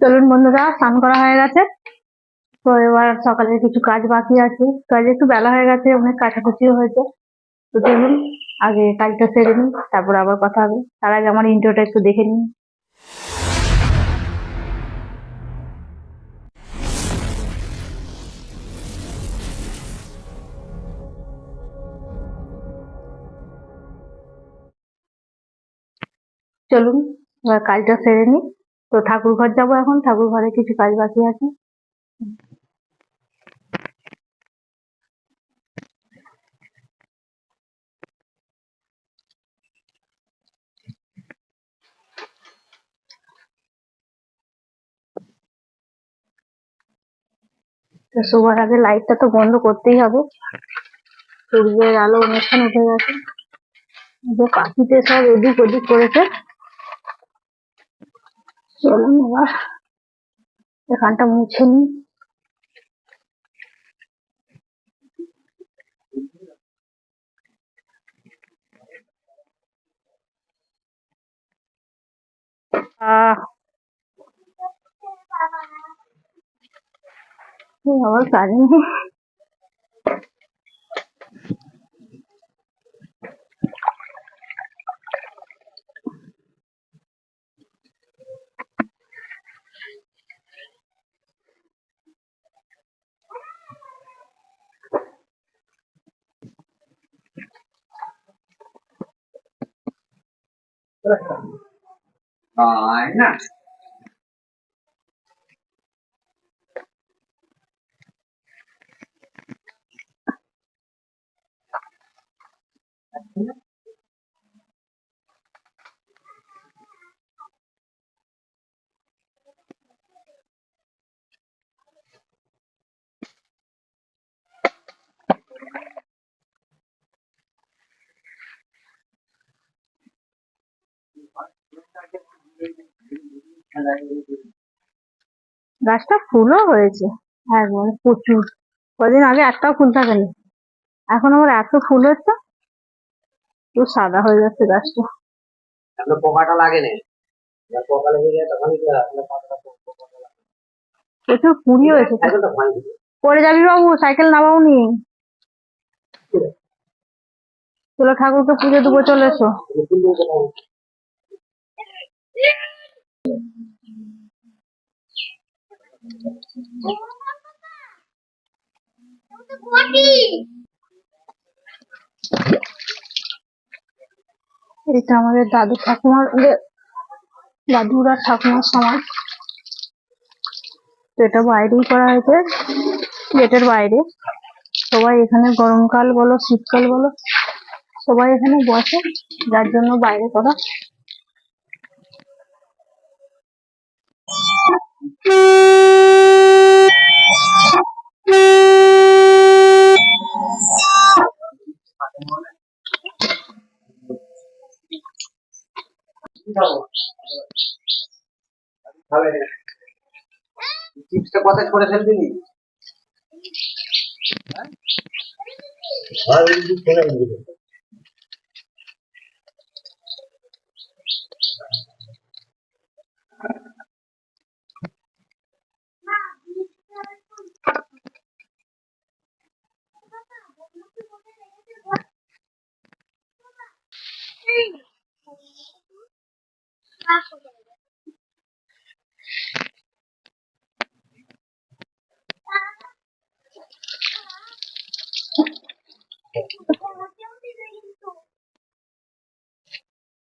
চলুন বন্ধুরা, স্নান করা হয়ে গেছে। তো এবার সকালে কিছু কাজ বাকি আছে। কাজ একটু বেলা হয়ে গেছে, অনেক কাছাকাছিও হয়েছে। তো চলুন, আগে কাজটা সেরে নিই, তারপর আবার কথা হবে। তার আগে আমার ইন্টারটা একটু দেখে নিই। চলুন, এবার কাজটা সেরে নিই। তো ঠাকুর ঘর যাব এখন ঠাকুর ঘরে কিছু কাজ বাকি আছে। তো শোবার আগে লাইটটা তো বন্ধ করতেই হবে। সূর্যের আলো অনেকক্ষণ উঠে গেছে। যে পাখিতে সব এদিক ওদিক করেছে। চলুন এবার এখানটা মুছে নিই আহ এই আবার কাজ নেই Rồi nè Thank you. গাছটা ফুলও হয়েছে। একবারে প্রচুর। কদিন আগে একটাও ফুল থাকেনি। এখন আমার এত ফুল হচ্ছে পুরো সাদা হয়ে যাচ্ছে গাছটা। পোকাটা লেগে তো। প্রচুর কুড়ি হয়েছে। পড়ে যাবি বাবু সাইকেল নামাও নি চলো ঠাকুরকে পুজো দেবো চলে এসো। এটা আমাদের দাদু ঠাকুমার দাদুরা ঠাকুমার সমাজ তো এটা বাইরেই করা হয়েছে, গেটের বাইরে। সবাই এখানে গরমকাল বলো, শীতকাল বলো, সবাই এখানে বসে, যার জন্য বাইরে করা কি খাব? খাবে না। চিপসটা কথা করে ফেলবি নি? হ্যাঁ?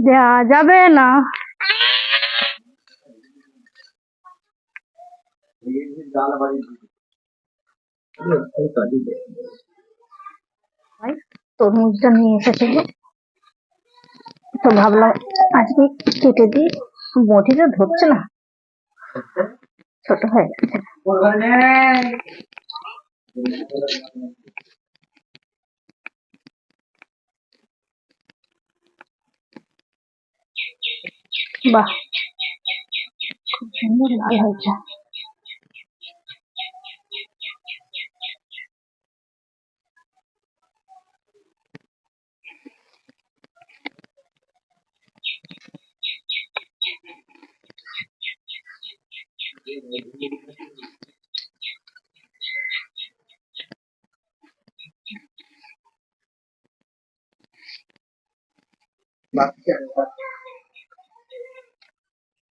দেওয়া যাবে না। তরমুজটা নিয়ে এসেছিল তো ভাবলাম আজকে কেটে দিই। বটিটা ধরছে না। ছোট হয়ে গেছে। ওখানে বাহ খুব সুন্দর লাল হয়েছে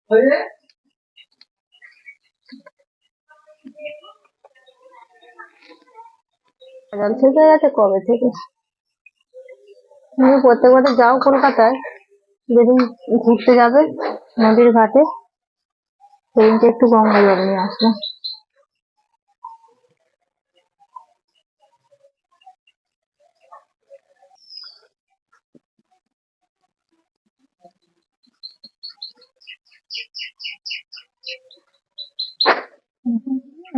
জল শেষ হয়ে গেছে কবে থেকে? তুমি প্রত্যেকবার যাও কলকাতায়। যেদিন ঘুরতে যাবে নদীর ঘাটে, সেদিনকে একটু গঙ্গা জল নিয়ে আসবে।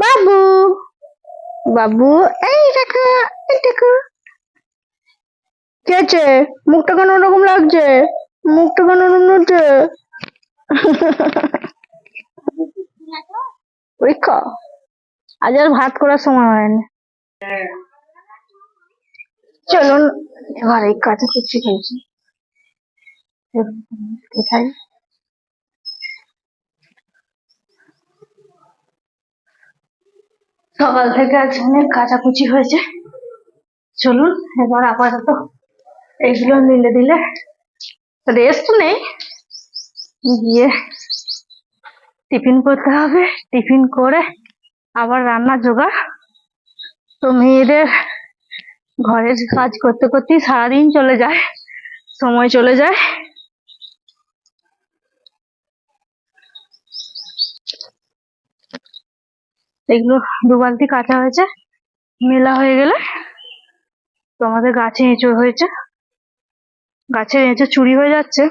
বাবু বাবু, এই দেখো এই দেখো। কি আছে মুখটা কেন ওরকম লাগছে? মুখটা কেন ওরকম লাগছে? পরীক্ষা? আজ আর ভাত করার সময় হয়নি চলুন এবার এই কাঁচা কুচি খেয়েছি সকাল থেকে আজ অনেক কাচাকুচি হয়েছে। চলুন, এবার আপাতত এগুলো মিলে দিলে রেস্ট নেই। গিয়ে টিফিন করতে হবে। টিফিন করে আবার রান্না জোগাড়। তো মেয়েদের ঘরের কাজ করতে করতেই সারাদিন চলে যায়, সময় চলে যায়। এগুলো দু বালতি কাঁচা হয়েছে, মেলা হয়ে গেলে তো আমাদের গাছে এঁচড় হয়েছে। গাছের এঁচড় চুরি হয়ে যাচ্ছে।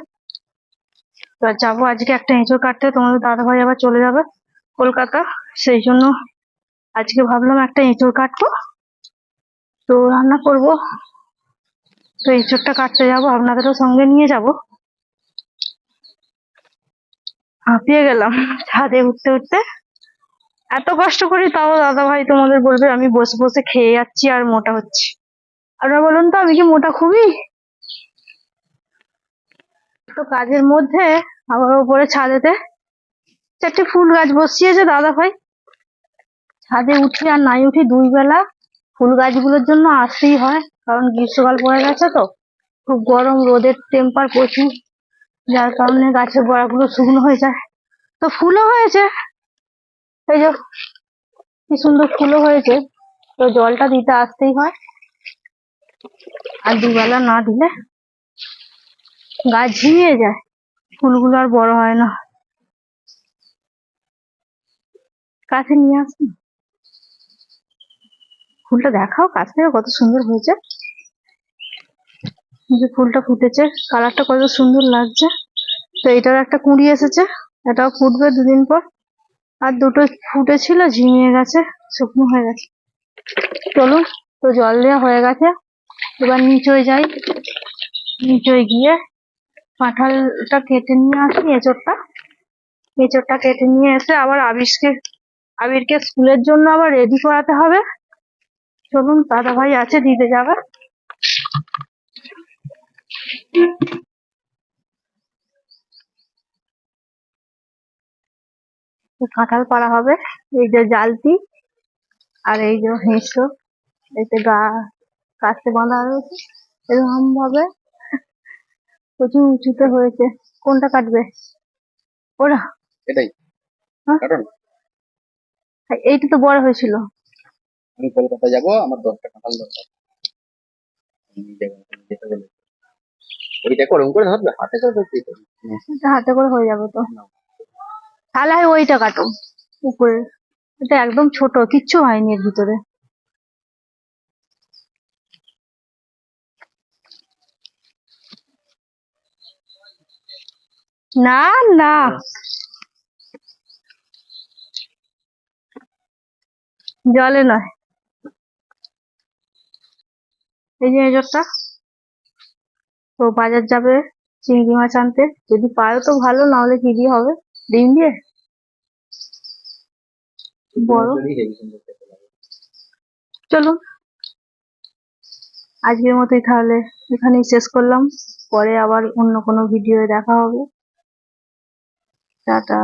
তো যাব আজকে একটা এঁচড় কাটতে, তোমাদের দাদা ভাই আবার চলে যাবে কলকাতা। সেই জন্য আজকে ভাবলাম একটা এঁচড় কাটবো। তো রান্না করব। তো এঁচড়টা কাটতে যাব, আপনাদেরও সঙ্গে নিয়ে যাব। হাঁপিয়ে গেলাম ছাদে উঠতে উঠতে। এত কষ্ট করি, তাও দাদা ভাই তোমাদের বলবে, আমি বসে বসে খেয়ে যাচ্ছি আর মোটা হচ্ছি। আপনারা বলুন তো, আমি কি মোটা খুবই? তো কাজের মধ্যে আবার উপরে ছাদেতে চারটে ফুল গাছ বসিয়েছে দাদা ভাই ছাদে উঠি আর নাই উঠি দুই বেলা। ফুল গাছগুলোর জন্য আসতেই হয়, কারণ গ্রীষ্মকাল পড়ে গেছে তো। খুব গরম, রোদের টেম্পার প্রচুর, যার কারণে গাছের গোড়াগুলো শুকনো হয়ে যায়। তো ফুলও হয়েছে। এই যে, কি সুন্দর ফুলও হয়েছে। তো জলটা দিতে আসতেই হয়। আর দুবেলা না দিলে গাছ ঝিমিয়ে যায়। ফুলগুলো আর বড় হয় না। কাছে নিয়ে আসুন ফুলটা দেখাও কাছ থেকে কত সুন্দর হয়েছে। যে ফুলটা ফুটেছে, কালারটা কত সুন্দর লাগছে। তো এটার একটা কুঁড়ি এসেছে, এটাও ফুটবে দুদিন পর। আর দুটো ফুটেছিল, ঝিমিয়ে গেছে, শুকনো হয়ে গেছে। চলুন, তো জল দেওয়া হয়ে গেছে। এবার নিচয় যাই। নিচয় গিয়ে কাঁঠালটা কেটে নিয়ে আসি, এঁচড়টা। এঁচড়টা কেটে নিয়ে এসে আবার আবিরকে আবিরকে স্কুলের জন্য আবার রেডি করাতে হবে। চলুন দাদা ভাই আছে দিতে যাবে। কাঁঠাল পাড়া হবে এই যে জালতি আর এই যে হেঁসো এতে গা কাছে বাঁধা রয়েছে এরকম ভাবে প্রচুর উঁচুতে হয়েছে। কোনটা কাটবে? ওরা। এটাই। হ্যাঁ? এইটা তো বড় হয়েছিল। আমি কলকাতা যাব আমার দশটা কাঁঠাল দরকার। ওইটা করে ধরবে হাতে করে ধরতে হাতে করে হয়ে যাবে তো। তাহলে ওইটা কাটো উপরে। এটা একদম ছোট কিচ্ছু হয়নি এর ভিতরে। না না। জলে নয়। এই যে এজরটা, তো বাজার যাবে চিংড়ি মাছ আনতে। যদি পারো তো ভালো না হলে কি দিয়ে হবে? ডিম দিয়ে? বড়। চলুন আজকের মতোই তাহলে এখানেই শেষ করলাম। পরে আবার অন্য কোনো ভিডিও দেখা হবে। টাটা।